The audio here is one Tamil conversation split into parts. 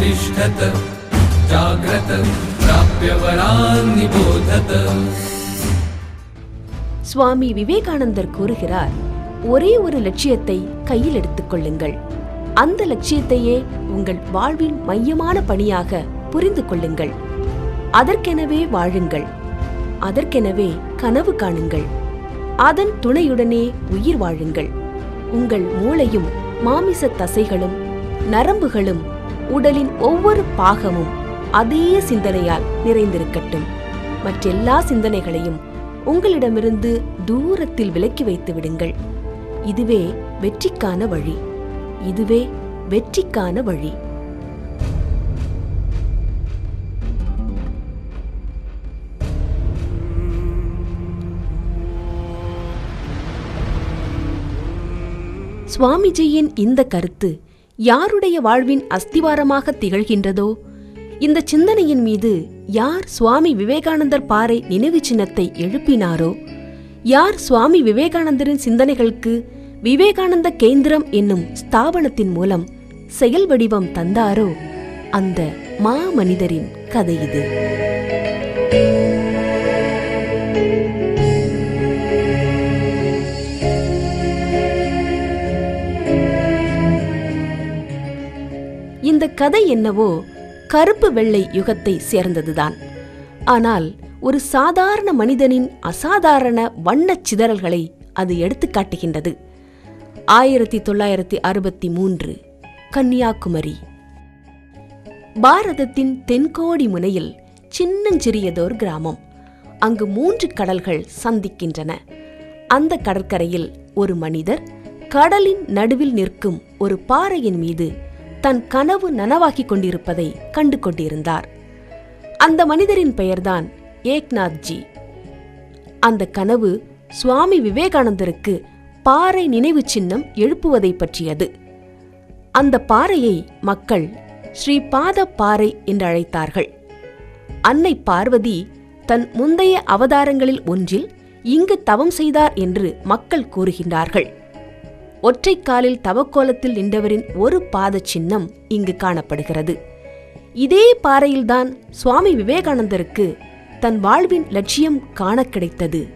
तिष्ठत जाग्रत प्राप्य वरान् निबोधत சுவாமி விவேகானந்தர் கூறுகிறார் ஒரே ஒரு லட்சியத்தை கையில் எடுத்துக் கொள்ளுங்கள் அந்த லட்சியத்தையே உங்கள் வாழ்வின் மையமான பணியாக புரிந்து கொள்ளுங்கள் அதற்கெனவே வாழுங்கள். அதற்கெனவே கனவு காணுங்கள். அதன் துணையுடனே உயிர் வாழுங்கள். உங்கள் மூளையும் மாமிச தசைகளும் நரம்புகளும் உடலின் ஒவ்வொரு பாகமும் அதே சிந்தனையால் நிறைந்திருக்கட்டும். மற்றெல்லா சிந்தனைகளையும் உங்களிடமிருந்து தூரத்தில் விலக்கி வைத்து விடுங்கள். இதுவே வெற்றிக்கான வழி. இதுவே வெற்றிக்கான வழி. சுவாமிஜியின் இந்த கருத்து யாருடைய வாழ்வின் அஸ்திவாரமாக திகழ்கின்றதோ? இந்த சிந்தனையின் மீது யார் சுவாமி விவேகானந்தர் பாறை நினைவு சின்னத்தை எழுப்பினாரோ? யார் சுவாமி விவேகானந்தரின் சிந்தனைகளுக்கு விவேகானந்த கேந்திரம் என்னும் ஸ்தாபனத்தின் மூலம் செயல் வடிவம் தந்தாரோ? அந்த மாமனிதரின் கதை இது. இந்த கதை என்னவோ கருப்பு வெள்ளை யுகத்தை சேர்ந்ததுதான். ஆனால் ஒரு சாதாரண மனிதனின் அசாதாரண வண்ணச் சிதறல்களை அது எடுத்து காட்டுகின்றது. ஆயிரத்தி தொள்ளாயிரத்தி அறுபத்தி மூன்று கன்னியாகுமரி. பாரதத்தின் தென்கோடி முனையில் சின்னஞ்சிறியதோர் கிராமம். அங்கு மூன்று கடல்கள் சந்திக்கின்றன. அந்த கடற்கரையில் ஒரு மனிதர் கடலின் நடுவில் நிற்கும் ஒரு பாறையின் மீது தன் கனவு நனவாக்கிக் கொண்டிருப்பதை கண்டு கொண்டிருந்தார். அந்த மனிதரின் பெயர்தான் ஏக்நாத் ஜி அந்த கனவு சுவாமி விவேகானந்தருக்கு பாறை நினைவு சின்னம் எழுப்புவதை பற்றியது. அந்த பாறையை மக்கள் ஸ்ரீபாத பாறை என்று அழைத்தார்கள். அன்னை பார்வதி தன் முந்தைய அவதாரங்களில் ஒன்றில் இங்கு தவம் செய்தார் என்று மக்கள் கூறுகின்றார்கள். ஒற்றைக் காலில் தவக்கோலத்தில் நின்றவரின் ஒரு பாத சின்னம் இங்கு காணப்படுகிறது. இதே பாறையில்தான் சுவாமி விவேகானந்தருக்கு தன் வாழ்வின் லட்சியம் காண கிடைத்தது.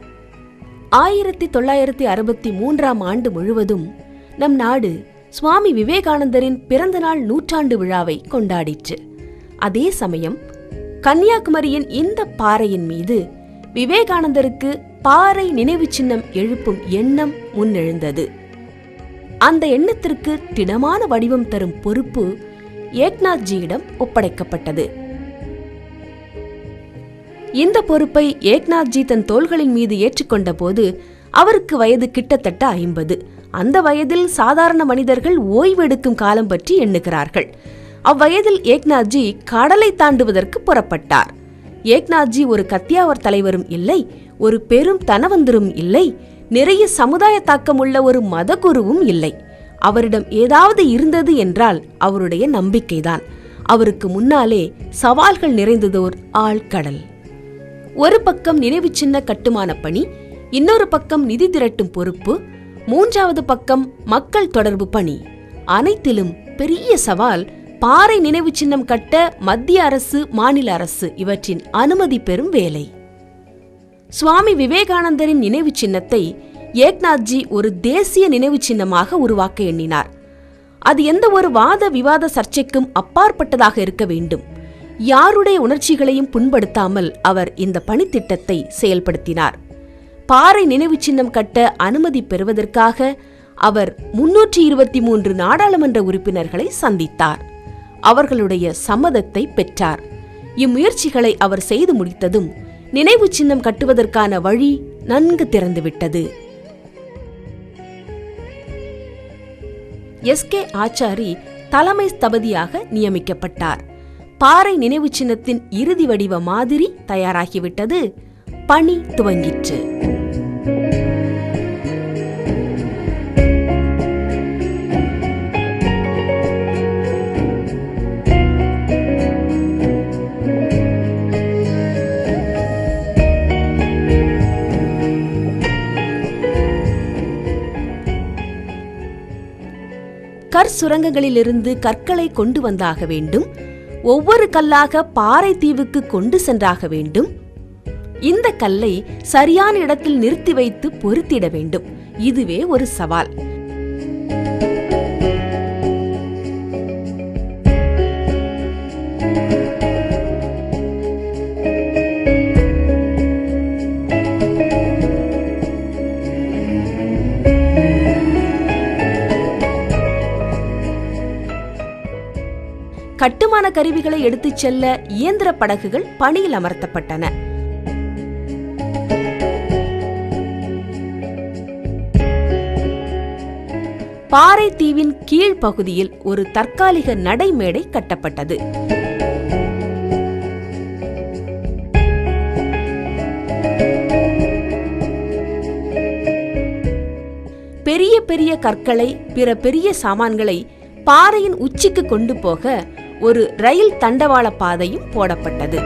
ஆயிரத்தி தொள்ளாயிரத்தி அறுபத்தி மூன்றாம் ஆண்டு முழுவதும் நம் நாடு சுவாமி விவேகானந்தரின் பிறந்தநாள் நூற்றாண்டு விழாவை கொண்டாடிற்று. அதே சமயம் கன்னியாகுமரியின் இந்த பாறையின் மீது விவேகானந்தருக்கு பாறை நினைவு சின்னம் எழுப்பும் எண்ணம் முன்னெழுந்தது. அந்த எண்ணத்திற்கு திடமான வடிவம் தரும் பொறுப்பு ஏக்நாத்ஜியிடம் ஒப்படைக்கப்பட்டது. இந்த பொறுப்பை ஏக்நாத்ஜி தன் தோள்களின் மீது ஏற்றுக்கொண்ட போது அவருக்கு வயது கிட்டத்தட்ட ஐம்பது. அந்த வயதில் சாதாரண மனிதர்கள் ஓய்வெடுக்கும் காலம் பற்றி எண்ணுகிறார்கள். அவ்வயதில் ஏக்நாத்ஜி கடலை தாண்டுவதற்கு புறப்பட்டார். ஏக்நாத்ஜி ஒரு கத்தியாவர் தலைவரும் இல்லை ஒரு பெரும் தனவந்தரும் இல்லை நிறைய சமுதாய தாக்கமுள்ள ஒரு மதகுருவும் இல்லை. அவரிடம் ஏதாவது இருந்தது என்றால் அவருடைய நம்பிக்கைதான். அவருக்கு முன்னாலே சவால்கள் நிறைந்ததோர் ஆழ்கடல். ஒரு பக்கம் நினைவு சின்ன கட்டுமான பணி இன்னொரு பக்கம் நிதி திரட்டும் பொறுப்பு மூன்றாவது பக்கம் மக்கள் தொடர்பு பணி. அனைத்திலும் பெரிய சவால் பாறை நினைவு சின்னம் கட்ட மத்திய அரசு மாநில அரசு இவற்றின் அனுமதி பெறும் வேலை. சுவாமி விவேகானந்தரின் நினைவு சின்னத்தை ஏக்நாத்ஜி ஒரு தேசிய நினைவு சின்னமாக உருவாக்க எண்ணினார். அது எந்த ஒரு வாத விவாத சர்ச்சைக்கும் அப்பாற்பட்டதாக இருக்க வேண்டும். யாருடைய உணர்ச்சிகளையும் புண்படுத்தாமல் அவர் இந்த பணித்திட்டத்தை செயல்படுத்தினார். பாறை நினைவு சின்னம் கட்ட அனுமதி பெறுவதற்காக அவர் முன்னூற்றி இருபத்தி மூன்று நாடாளுமன்ற உறுப்பினர்களை சந்தித்தார். அவர்களுடைய சம்மதத்தை பெற்றார். இம்முயற்சிகளை அவர் செய்து முடித்ததும் நினைவு சின்னம் கட்டுவதற்கான வழி நன்கு திறந்துவிட்டது. எஸ் கே ஆச்சாரி தலைமை ஸ்தபதியாக நியமிக்கப்பட்டார். பாறை நினைவு சின்னத்தின் இறுதி வடிவ மாதிரி தயாராகிவிட்டது. பணி துவங்கிற்று. சுரங்கங்களிலிருந்து கற்களை கொண்டு வந்தாக வேண்டும். ஒவ்வொரு கல்லாக பாறை தீவுக்கு கொண்டு சென்றாக வேண்டும். இந்த கல்லை சரியான இடத்தில் நிறுத்தி வைத்து பொருத்திட வேண்டும். இதுவே ஒரு சவால். கட்டுமான கருவிகளை எடுத்துச் செல்ல இயந்திர படகுகள் பணியில் அமர்த்தப்பட்டன. பாறை தீவின் கீழ் பகுதியில் ஒரு தற்காலிக நடைமேடை கட்டப்பட்டது. பெரிய பெரிய கற்களை பிற பெரிய சாமான்களை பாறையின் உச்சிக்கு கொண்டு போக ஒரு ரயில் தண்டவாள பாதையும் போடப்பட்டது.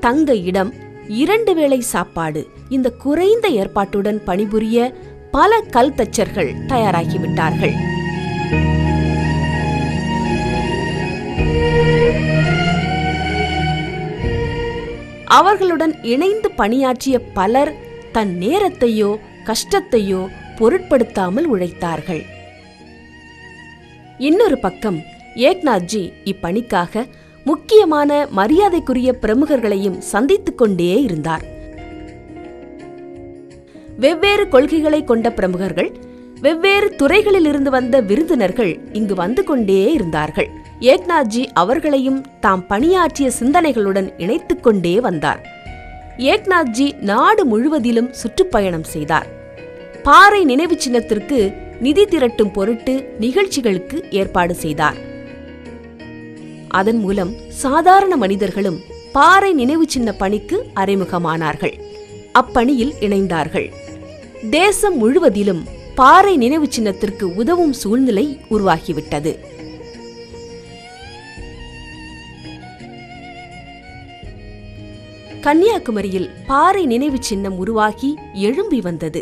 தங்க இடம் இரண்டு வேளை சாப்பாடு இந்த குறைந்த ஏற்பாட்டுடன் பணிபுரிய பல கல் தச்சர்கள் தயாராகிவிட்டார்கள். அவர்களுடன் இணைந்து பணியாற்றிய பலர் தன் நேரத்தையோ கஷ்டத்தையோ பொருட்படுத்தாமல் உழைத்தார்கள். இன்னொரு பக்கம் ஏக்நாத்ஜி இப்பணிக்காக முக்கியமான மரியாதைக்குரிய பிரமுகர்களையும் சந்தித்துக் கொண்டே இருந்தார். வெவ்வேறு கொள்கைகளை கொண்ட பிரமுகர்கள் வெவ்வேறு துறைகளில் இருந்து வந்த விருந்தினர்கள் இங்கு வந்து கொண்டே இருந்தார்கள். ஏக்நாத்ஜி அவர்களையும் தாம் பணியாற்றிய சிந்தனைகளுடன் இணைத்து கொண்டே வந்தார். ஏக்நாத்ஜி நாடு முழுவதிலும் சுற்றுப்பயணம் செய்தார். பாறை நினைவு சின்னத்திற்கு நிதி திரட்டும் பொருட்டு நிகழ்ச்சிகளுக்கு ஏற்பாடு செய்தார். அதன் மூலம் சாதாரண மனிதர்களும் பாறை நினைவு சின்ன பணிக்கு அறிமுகமானார்கள். அப்பணியில் இணைந்தார்கள். தேசம் முழுவதிலும் பாறை நினைவு சின்னத்திற்கு உதவும் சூழ்நிலை உருவாகிவிட்டது. கன்னியாகுமரியில் பாறை நினைவு சின்னம் உருவாகி எழும்பி வந்தது.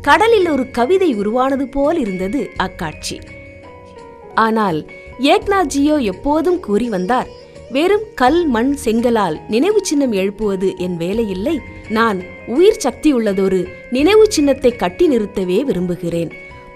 கடலில் ஒரு கவிதை உருவானது போல் இருந்தது அக்காட்சி. ஆனால் ஏக்நாத்ஜியோ எப்போதும் கூறி வந்தார் வெறும் கல் மண் செங்கலால் நினைவு சின்னம் எழுப்புவது என் வேலையில்லை. நான் உயிர் சக்தியுள்ளதொரு நினைவு சின்னத்தை கட்டி நிறுத்தவே விரும்புகிறேன்.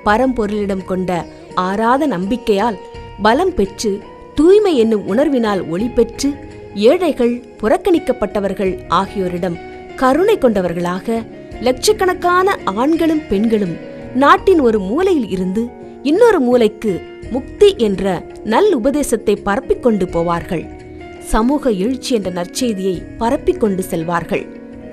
பரம்பொருளிடம் கொண்ட ஆறாத நம்பிக்கையால் பலம் பெற்று தூய்மை என்னும் உணர்வினால் ஒளி பெற்று ஏழைகள் புறக்கணிக்கப்பட்டவர்கள் ஆகியோரிடம் கருணை கொண்டவர்களாக லட்சக்கணக்கான ஆண்களும் பெண்களும் நாட்டின் ஒரு மூலையில் இருந்து இன்னொரு மூலைக்கு முக்தி என்ற நல் உபதேசத்தை பரப்பிக் கொண்டு போவார்கள். சமூக எழுச்சி என்ற நற்செய்தியை பரப்பிக் கொண்டு செல்வார்கள்.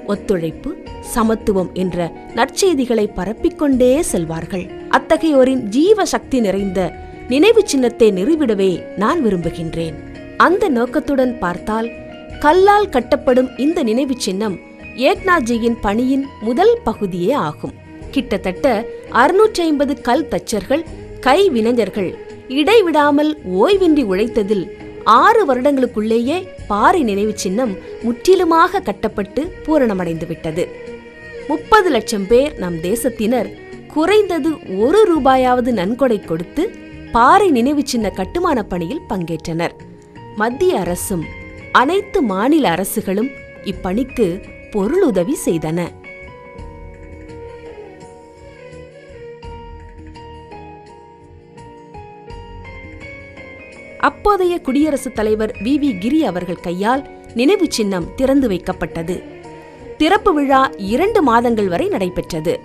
ஒத்துழைப்பு சமத்துவம் என்ற நற்செய்திகளை பரப்பிக்கொண்டே செல்வார்கள். அத்தகையோரின் ஜீவ சக்தி நிறைந்த நினைவு சின்னத்தை நிறுவிடவே நான் விரும்புகின்றேன். அந்த நோக்கத்துடன் பார்த்தால் கல்லால் கட்டப்படும் இந்த நினைவு சின்னம் ஏக்நாத்ஜியின் பணியின் முதல் பகுதியே ஆகும். கிட்டத்தட்ட அறுநூற்றி ஐம்பது கல் தச்சர்கள் கைவினைஞர்கள் இடைவிடாமல் ஓய்வின்றி உழைத்ததில் ஆறு வருடங்களுக்குள்ளேயே பாறை நினைவு சின்னம் முற்றிலுமாக கட்டப்பட்டு பூரணமடைந்து விட்டது முப்பது லட்சம் பேர் நம் தேசத்தினர் குறைந்தது ஒரு ரூபாயாவது நன்கொடை கொடுத்து பாறை நினைவு சின்ன கட்டுமான பணியில் பங்கேற்றனர். மத்திய அரசும் அனைத்து மாநில அரசுகளும் இப்பணிக்கு பொருளுதவி செய்தன. அப்போதைய குடியரசுத் தலைவர் வி. வி. கிரி அவர்கள் கையால் நினைவு சின்னம் திறந்து வைக்கப்பட்டது. திறப்பு விழா இரண்டு மாதங்கள் வரை நடைபெற்றது.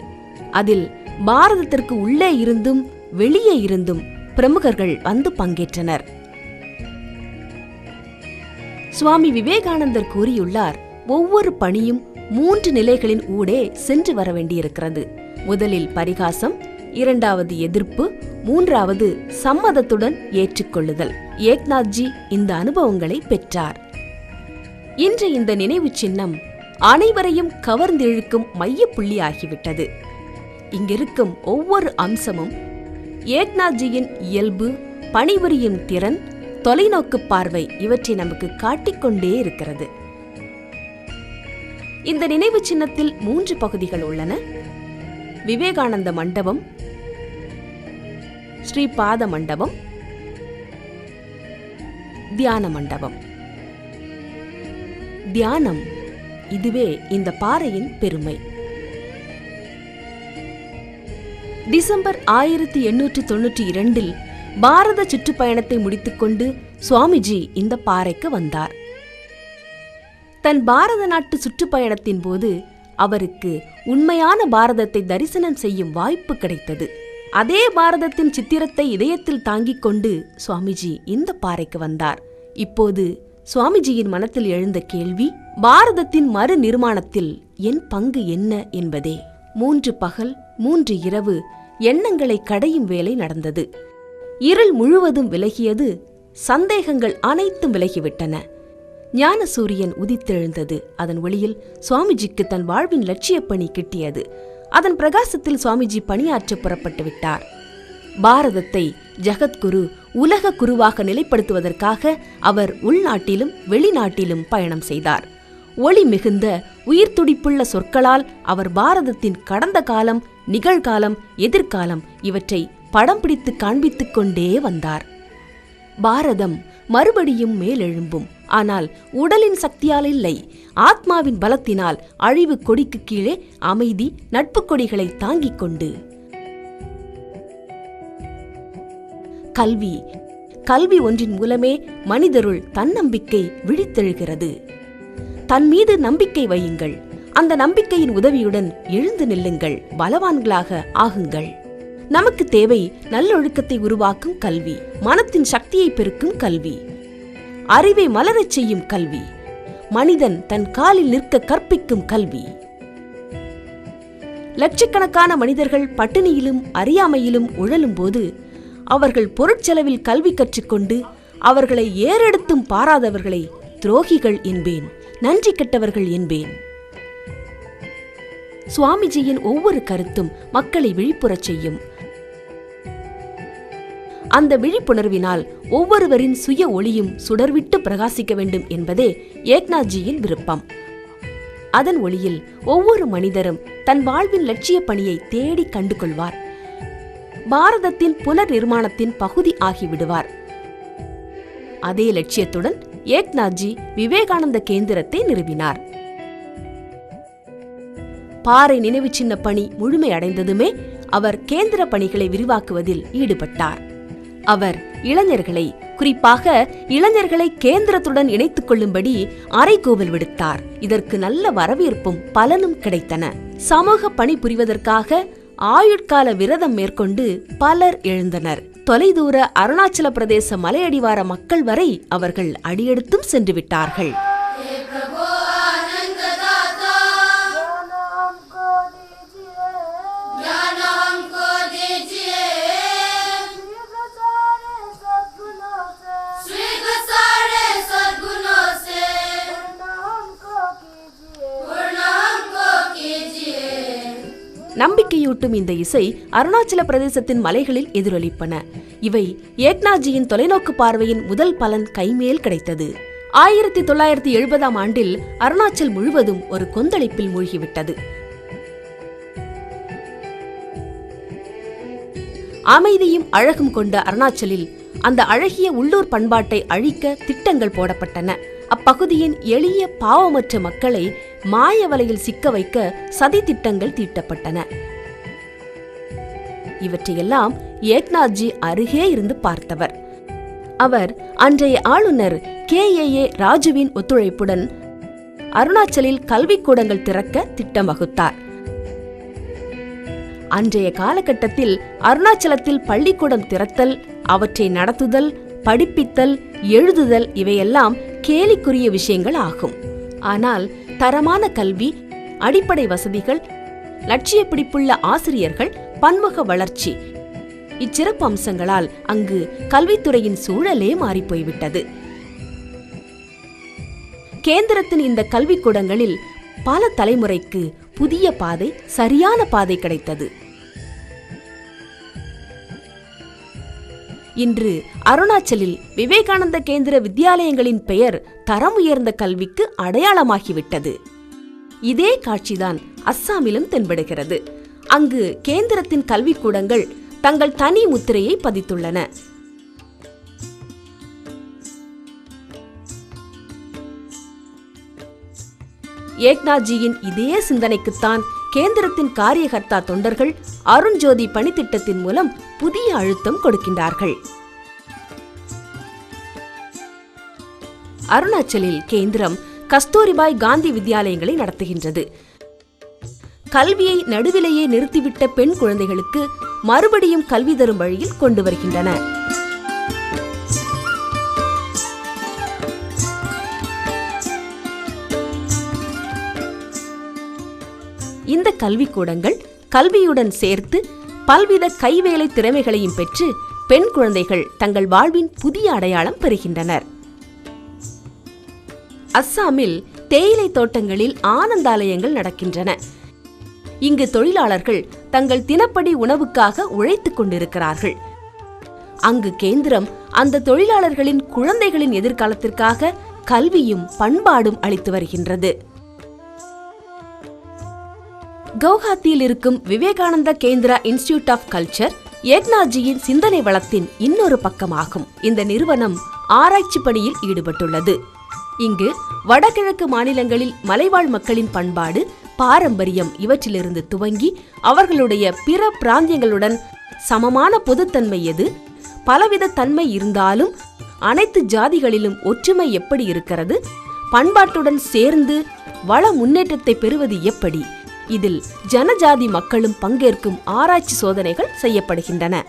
அதில் பாரதத்திற்கு உள்ளே இருந்தும் வெளியே இருந்தும் பிரமுகர்கள் வந்து பங்கேற்றனர். சுவாமி விவேகானந்தர் கூறியுள்ளார் ஒவ்வொரு பணியும் மூன்று நிலைகளின் ஊடே சென்று வர வேண்டியிருக்கிறது. முதலில் பரிகாசம் இரண்டாவது எதிர்ப்பு மூன்றாவது சம்மதத்துடன் ஏற்றுக்கொள்ளுதல். ஏக்நாத்ஜி இந்த அனுபவங்களை பெற்றார். இன்று இந்த நினைவு சின்னம் அனைவரையும் கவர்ந்திழுக்கும் மையப்புள்ளி ஆகிவிட்டது இங்கிருக்கும் ஒவ்வொரு அம்சமும் ஏக்நாத்ஜியின் இயல்பு பணிபுரியும் திறன் தொலைநோக்கு பார்வை இவற்றை நமக்கு காட்டிக்கொண்டே இருக்கிறது. இந்த நினைவு சின்னத்தில் மூன்று பகுதிகள் உள்ளன. விவேகானந்த மண்டபம் ஸ்ரீபாத மண்டபம் தியான மண்டபம். தியானம் இதுவே இந்த பாறையின் பெருமை. டிசம்பர் ஆயிரத்தி எண்ணூற்றி தொன்னூற்றி இரண்டில் பாரத சுற்றுப்பயணத்தை முடித்துக்கொண்டு சுவாமிஜி இந்த பாறைக்கு வந்தார். தன் பாரத நாட்டு சுற்றுப்பயணத்தின் போது அவருக்கு உண்மையான பாரதத்தை தரிசனம் செய்யும் வாய்ப்பு கிடைத்தது. அதே பாரதத்தின் சித்திரத்தை இதயத்தில் தாங்கிக் கொண்டு சுவாமிஜி இந்த பாறைக்கு வந்தார். இப்போது சுவாமிஜியின் மனத்தில் எழுந்த கேள்வி பாரதத்தின் மறு நிர்மாணத்தில் என் பங்கு என்ன என்பதே. மூன்று பகல் மூன்று இரவு எண்ணங்களை கடையும் வேலை நடந்தது. இருள் முழுவதும் விலகியது சந்தேகங்கள் அனைத்தும் விலகிவிட்டன. ஞான சூரியன் உதித்தெழுந்தது. அதன் ஒளியில் சுவாமிஜிக்கு தன் வாழ்வின் லட்சியப் பணி கிட்டியது. அதன் பிரகாசத்தில் சுவாமிஜி பணியாற்ற புறப்பட்டு விட்டார். பாரதத்தை ஜகத்குரு உலக குருவாக நிலைப்படுத்துவதற்காக அவர் உள்நாட்டிலும் வெளிநாட்டிலும் பயணம் செய்தார். ஒளி மிகுந்த உயிர் துடிப்புள்ள சொற்களால் அவர் பாரதத்தின் கடந்த காலம் நிகழ்காலம் எதிர்காலம் இவற்றை படம் பிடித்து காண்பித்துக் கொண்டே வந்தார். பாரதம் மறுபடியும் மேலெழும்பும். ஆனால் உடலின் சக்தியால் இல்லை. ஆத்மாவின் பலத்தினால் அழிவு கொடிக்கு கீழே அமைதி நட்பு கொடிகளை தாங்கிக் கொண்டு. கல்வி. கல்வி ஒன்றின் மூலமே மனிதருள் தன்னம்பிக்கை விழித்தெழுகிறது. தன் மீது நம்பிக்கை வையுங்கள். அந்த நம்பிக்கையின் உதவியுடன் எழுந்து நில்லுங்கள். பலவான்களாக ஆகுங்கள். நமக்கு தேவை நல்லொழுக்கத்தை உருவாக்கும் கல்வி மனத்தின் சக்தியை பெருக்கும் கல்வி அறிவை மலரச் செய்யும் கல்வி மனிதன் தன் காலில் நிற்க கற்பிக்கும் கல்வி. லட்சக்கணக்கான மனிதர்கள் பட்டினியிலும் அறியாமையிலும் உழலும் போது அவர்கள் பொருட்செலவில் கல்வி கற்றுக்கொண்டு அவர்களை ஏறெடுத்தும் பாராதவர்களை துரோகிகள் என்பேன் நன்றி கெட்டவர்கள் என்பேன். சுவாமிஜியின் ஒவ்வொரு கருத்தும் மக்களை விழிப்புறச் செய்யும். அந்த விழிப்புணர்வினால் ஒவ்வொருவரின் சுய ஒளியும் சுடர்விட்டு பிரகாசிக்க வேண்டும் என்பதே ஏக்நாத்ஜியின் விருப்பம். அதன் ஒளியில் ஒவ்வொரு மனிதரும் தன் வாழ்வின் லட்சிய பணியை தேடி கண்டு கொள்வார் பாரதத்தின் புனர் நிர்மாணத்தின் பகுதி ஆகிவிடுவார். அதே லட்சியத்துடன் ஏக்நாத்ஜி விவேகானந்த கேந்திரத்தை நிறுவினார். பாறை நினைவு சின்ன பணி முழுமையடைந்ததுமே அவர் கேந்திர பணிகளை விரிவாக்குவதில் ஈடுபட்டார். அவர் இளைஞர்களை குறிப்பாக இளைஞர்களை கேந்திரத்துடன் இணைத்துக் கொள்ளும்படி அறைகூவல் விடுத்தார். இதற்கு நல்ல வரவேற்பும் பலனும் கிடைத்தன. சமூக பணி புரிவதற்காக ஆயுட்கால விரதம் மேற்கொண்டு பலர் எழுந்தனர். தொலைதூர அருணாச்சல பிரதேச மலையடிவார மக்கள் வரை அவர்கள் அடியெடுத்தும் சென்று விட்டார்கள் நம்பிக்கையூட்டும் இந்த இசை அருணாச்சல பிரதேசத்தின் மலைகளில் எதிரொலிப்பன. இவை ஏக்னாஜியின் தொலைநோக்கு பார்வையின் முதல் பலன் கைமேல் கிடைத்தது. ஆயிரத்தி தொள்ளாயிரத்தி எழுபதாம் ஆண்டில் அருணாச்சல் முழுவதும் ஒரு கொந்தளிப்பில் மூழ்கிவிட்டது. அமைதியும் அழகும் கொண்ட அருணாச்சலில் அந்த அழகிய உள்ளூர் பண்பாட்டை அழிக்க திட்டங்கள் போடப்பட்டன. அப்பகுதியின் எளிய பாவமற்ற மக்களை மாய வலையில் சிக்க வைக்க சதி திட்டங்கள் தீட்டப்பட்டன. இவற்றையெல்லாம் ஏக்நாத்ஜி அருகே இருந்து பார்த்தவர். அவர் அன்றைய ஆளுநர் கே ஏ ஏ ராஜுவின் ஒத்துழைப்புடன் அருணாச்சலில் கல்விக்கூடங்கள் திறக்க திட்டம் வகுத்தார். அன்றைய காலகட்டத்தில் அருணாச்சலத்தில் பள்ளிக்கூடம் திறத்தல் அவற்றை நடத்துதல் படிப்பித்தல் எழுதுதல் இவையெல்லாம் கேலிக்குரிய விஷயங்கள் ஆகும். ஆனால் தரமான கல்வி அடிப்படை வசதிகள் லட்சிய பிடிப்புள்ள ஆசிரியர்கள் பன்முக வளர்ச்சி. இச்சிறப்பு அம்சங்களால் அங்கு கல்வித்துறையின் சூழலே மாறிப்போய்விட்டது. கேந்திரத்தின் இந்த கல்விக்கூடங்களில் பல தலைமுறைக்கு புதிய பாதை சரியான பாதை கிடைத்தது. இன்று அருணாச்சலில் விவேகானந்த கேந்திர வித்யாலயங்களின் பெயர் தரம் உயர்ந்த கல்விக்கு அடையாளமாகிவிட்டது. இதே காட்சிதான் அஸ்ஸாமிலும் தென்படுகிறது. அங்கு கேந்திரத்தின் கல்விக்கூடங்கள் தங்கள் தனி முத்திரையை பதித்துள்ளன. ஏக்நாத்ஜியின் இதே சிந்தனைக்குத்தான் கேந்திரத்தின் காரியகர்த்தா தொண்டர்கள் அருண்ஜோதி பணித்திட்டத்தின் மூலம் புதிய அழுத்தம் கொடுக்கின்றார்கள். அருணாச்சலில் கேந்திரம் கஸ்தூரிபாய் காந்தி வித்யாலயங்களை நடத்துகின்றது. கல்வியை நடுவிலேயே நிறுத்திவிட்ட பெண் குழந்தைகளுக்கு மறுபடியும் கல்வி தரும் வழியில் கொண்டு வருகின்றன. இந்த கல்விக்கூடங்கள் கல்வியுடன் சேர்த்து பல்வித கைவேலை திறமைகளையும் பெற்று பெண் குழந்தைகள் தங்கள் வாழ்வின் புதிய அடையாளம் பெறுகின்றனர். அஸ்ஸாமில் தேயிலை தோட்டங்களில் ஆனந்தாலயங்கள் நடக்கின்றன. இங்கு தொழிலாளர்கள் தங்கள் தினப்படி உணவுக்காக உழைத்துக் கொண்டிருக்கிறார்கள். அங்கு கேந்திரம் அந்த தொழிலாளர்களின் குழந்தைகளின் எதிர்காலத்திற்காக கல்வியும் பண்பாடும் அளித்து வருகின்றது. கவுஹாத்தியில் இருக்கும் Vivekananda Kendra institute of culture ஏக்னாஜியின் சிந்தனை வளத்தின் இன்னொரு பக்கமாகும். இந்த நிறுவனம் ஆராய்ச்சி பணியில் ஈடுபட்டுள்ளது. இங்கு வடகிழக்கு மாநிலங்களில் மலைவாழ் மக்களின் பண்பாடு பாரம்பரியம் இவற்றிலிருந்து துவங்கி அவர்களுடைய பிற பிராந்தியங்களுடன் சமமான பொதுத்தன்மை எது? பலவித தன்மை இருந்தாலும் அனைத்து ஜாதிகளிலும் ஒற்றுமை எப்படி இருக்கிறது? பண்பாட்டுடன் சேர்ந்து வள முன்னேற்றத்தை பெறுவது எப்படி? இதில் ஜனஜாதி மக்களும் பங்கேற்கும் ஆராய்ச்சி சோதனைகள் செய்யப்படுகின்றன.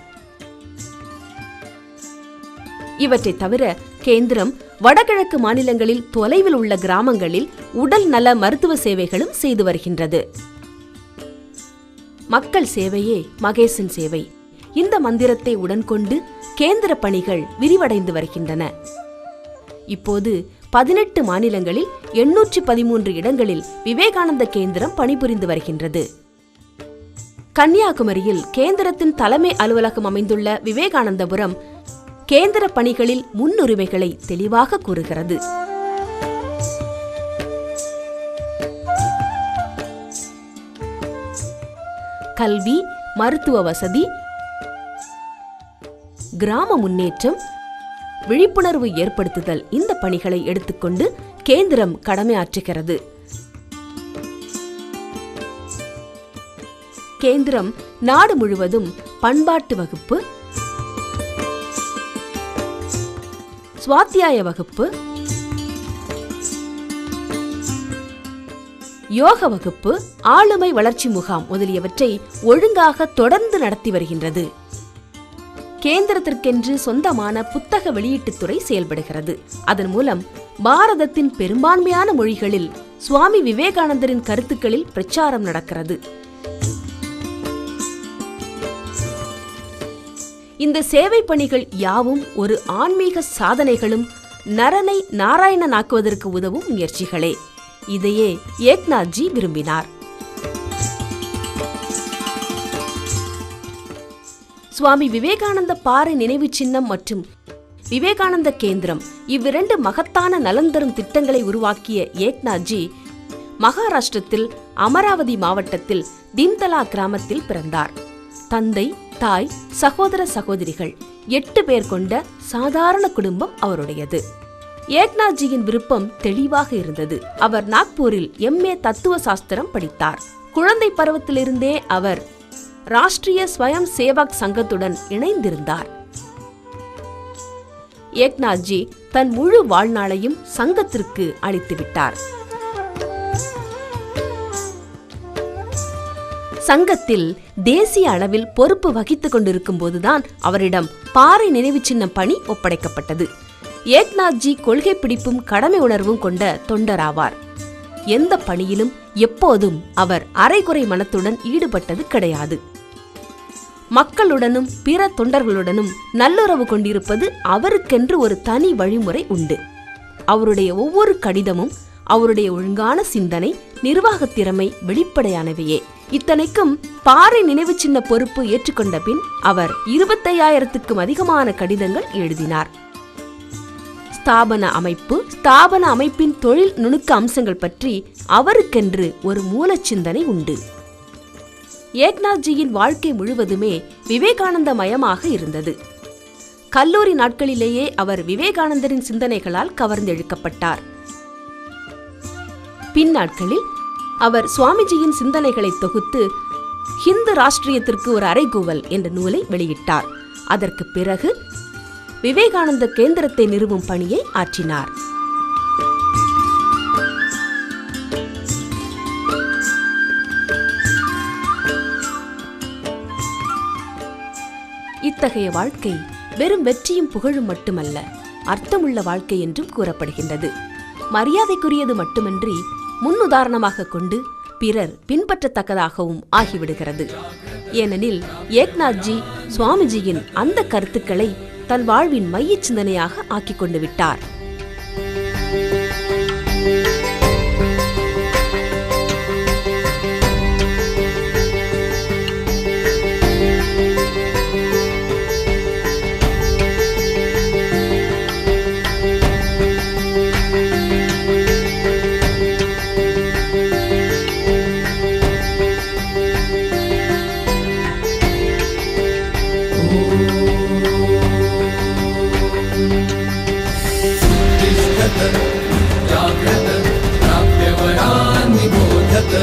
இவற்றை தவிர கேந்திரம் வடகிழக்கு மாநிலங்களில் தொலைவில் உள்ள கிராமங்களில் உடல் நல மருத்துவ சேவைகளும் செய்து வருகின்றது. மக்கள் சேவையே மகேசன் சேவை. இந்த மந்திரத்தை உடன்கொண்டு கேந்திர பணிகள் விரிவடைந்து வருகின்றன. இப்போது பதினெட்டு மாநிலங்களில் எண்ணூற்றி பதிமூன்று இடங்களில் விவேகானந்த கேந்திரம் பணிபுரிந்து வருகின்றது. கன்னியாகுமரியில் கேந்திரத்தின் தலைமை அலுவலகம் அமைந்துள்ள விவேகானந்தபுரம் கேந்திர பணிகளில் முன்னுரிமைகளை தெளிவாக கூறுகிறது. கல்வி மருத்துவ வசதி கிராம முன்னேற்றம் விழிப்புணர்வு ஏற்படுத்துதல் இந்த பணிகளை எடுத்துக்கொண்டு கேந்திரம் கடமையாற்றுகிறது. கேந்திரம் நாடு முழுவதும் பண்பாட்டு வகுப்பு சுவாத்தியாய வகுப்பு. யோக வகுப்பு ஆளுமை வளர்ச்சி முகாம் முதலியவற்றை ஒழுங்காக தொடர்ந்து நடத்தி வருகின்றது. கேந்திரத்திற்கென்று சொந்தமான புத்தக வெளியீட்டுத்துறை செயல்படுகிறது. அதன் மூலம் பாரதத்தின் பெரும்பான்மையான மொழிகளில் சுவாமி விவேகானந்தரின் கருத்துக்களில் பிரச்சாரம் நடக்கிறது. இந்த சேவை பணிகள் யாவும் ஒரு ஆன்மீக சாதனைகளும் நரனை நாராயணனாக்குவதற்கு உதவும் முயற்சிகளே. இதையே ஏக்நாத்ஜி விரும்பினார். சுவாமி விவேகானந்த பாறை நினைவு சின்னம் மற்றும் விவேகானந்த கேந்திரம் இவ்விரண்டு மகத்தான நலன் தரும் திட்டங்களை உருவாக்கிய ஏக்நாத்ஜி மகாராஷ்டிரத்தில் அமராவதி மாவட்டத்தில் திம்தலா கிராமத்தில் பிறந்தார். தந்தை தாய் சகோதர சகோதரிகள் எட்டு பேர் கொண்ட சாதாரண குடும்பம் அவருடையது. ஏக்நாத்ஜியின் விருப்பம் தெளிவாக இருந்தது. அவர் நாக்பூரில் எம்ஏ தத்துவ சாஸ்திரம் படித்தார். குழந்தை பருவத்திலிருந்தே அவர் ராஷ்டிரிய ஸ்வயம் சேவக் சங்கத்துடன் இணைந்திருந்தார். ஏக்நாத்ஜி தன் முழு வாழ்நாளையும் சங்கத்திற்கு அளித்துவிட்டார். சங்கத்தில் தேசிய அளவில் பொறுப்பு வகித்துக் கொண்டிருக்கும் போதுதான் அவரிடம் பாறை நினைவு சின்னம் பணி ஒப்படைக்கப்பட்டது. ஏக்நாத்ஜி கொள்கை பிடிப்பும் கடமை உணர்வும் கொண்ட தொண்டராவார். எந்த பணியிலும் எப்போதும் அவர் அரைகுறை மனத்துடன் ஈடுபட்டது கிடையாது. மக்களுடனும் பிற தொண்டர்களுடனும் நல்லுறவு கொண்டிருப்பது அவருக்கென்று ஒரு தனி வழிமுறை உண்டு. அவருடைய ஒவ்வொரு கடிதமும் அவருடைய ஒழுங்கான சிந்தனை நிர்வாகத் திறமை வெளிப்படையானவையே. இத்தனைக்கும் பாறை நினைவு சின்ன பொறுப்பு ஏற்றுக்கொண்ட பின் அவர் இருபத்தையாயிரத்துக்கும் அதிகமான கடிதங்கள் எழுதினார். ஸ்தாபன அமைப்பு ஸ்தாபன அமைப்பின் தொழில் நுணுக்க அம்சங்கள் பற்றி அவருக்கென்று ஒரு மூல சிந்தனை உண்டு. ஏக்நாத்ஜியின் வாழ்க்கை முழுவதுமே விவேகானந்த மயமாக இருந்தது. கல்லூரி நாட்களிலேயே அவர் விவேகானந்தரின் சிந்தனைகளால் கவர்ந்தெழுக்கப்பட்டார். பின்னாட்களில் அவர் சுவாமிஜியின் சிந்தனைகளை தொகுத்து ஹிந்து ராஷ்டிரியத்திற்கு ஒரு அறைகூவல் என்ற நூலை வெளியிட்டார். அதற்கு பிறகு விவேகானந்த கேந்திரத்தை நிறுவும் பணியை ஆற்றினார். இத்தகைய வாழ்க்கை வெறும் வெற்றியும் புகழும் மட்டுமல்ல அர்த்தமுள்ள வாழ்க்கை என்றும் கூறப்படுகின்றது. மரியாதைக்குரியது மட்டுமின்றி முன்னுதாரணமாக கொண்டு பிறர் பின்பற்றத்தக்கதாகவும் ஆகிவிடுகிறது. ஏனெனில் ஏக்நாத்ஜி சுவாமிஜியின் அந்த கருத்துக்களை தன் வாழ்வின் மையச் சிந்தனையாக ஆக்கிக் கொண்டு விட்டார். जाग्रत प्राप्यवरान्निबोधत